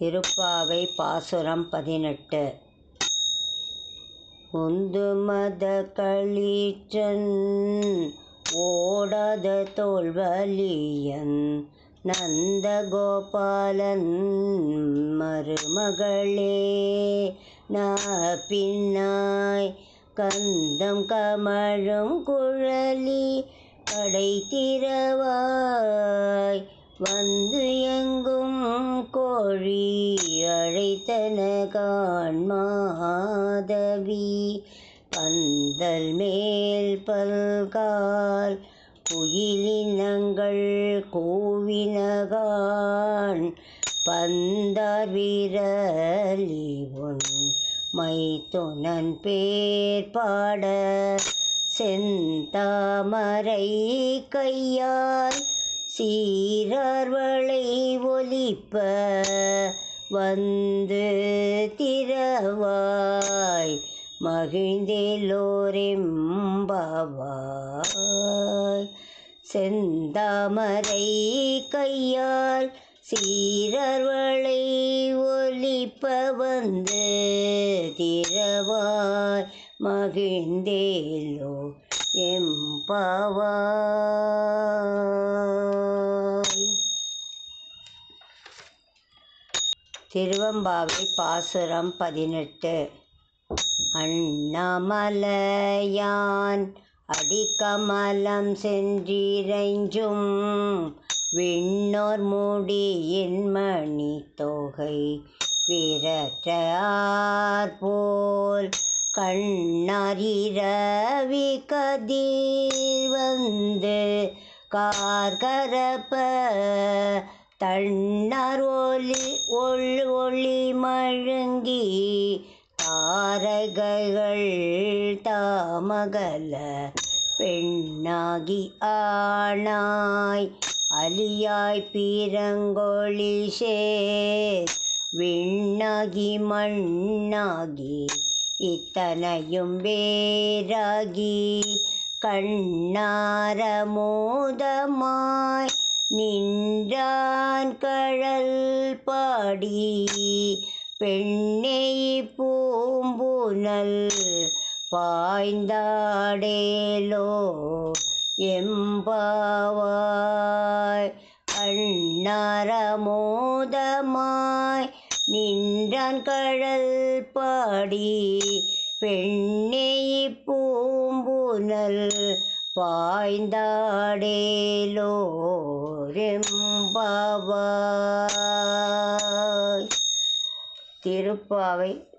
திருப்பாவை பாசுரம் பதினெட்டு. உந்து மத களிற்றன் ஓடாத தோல்வலியன் நந்த கோபாலன் மருமகளே நா பின்னாய் கந்தம் கமழும் குழலி கடை திறவாய் வந்து எங்கும் காண்மாதவி பந்தல் மேல் பல்கால் குயிலினங்கள் கூவினகான். பந்தார் வீரலி உன் மைத்துனன் பேர் பாட செந்தாமரை கையால் சீரார்வளை ஒலிப்ப வந்து திரவா மகிழ்ந்தேலோரெம்பாவாய். செந்தாமரை கையால் சீரர்வளை ஒலிப்ப வந்து திரவாய். மகிழ்ந்தேலோ எம்பாவாய் திருவம்பாவை பாசுரம் பதினெட்டு. அண்ணாமலையான் அடிக்கமலம் சென்றிரைஞ்சும் விண்ணோர் மூடியின் மணி தொகை விரற்றார் போல் கண்ணறிரவி இரவி கதிர் வந்து கார்கரப்ப தன்னார் ஒளி ஒள் ஒளி தாமகல பெண்ணாகி ஆணாய் அலியாய் பீரங்கொழி சேர். விண்ணாகி மண்ணாகி இத்தனையும் வேறாகி. கண்ணாரமோதமாய் நின்றான் கழல் பாடி. பெண்ணை பூம்புனல் பாய்ந்தாடேலோ எம்பாவாய். அண்ணரமோதமாய் நின்றான் கடல் பாடி பெண்ணே பூம்புனல் பாய்ந்தாடேலோ ரெம்பாவாய். திருப்பாவை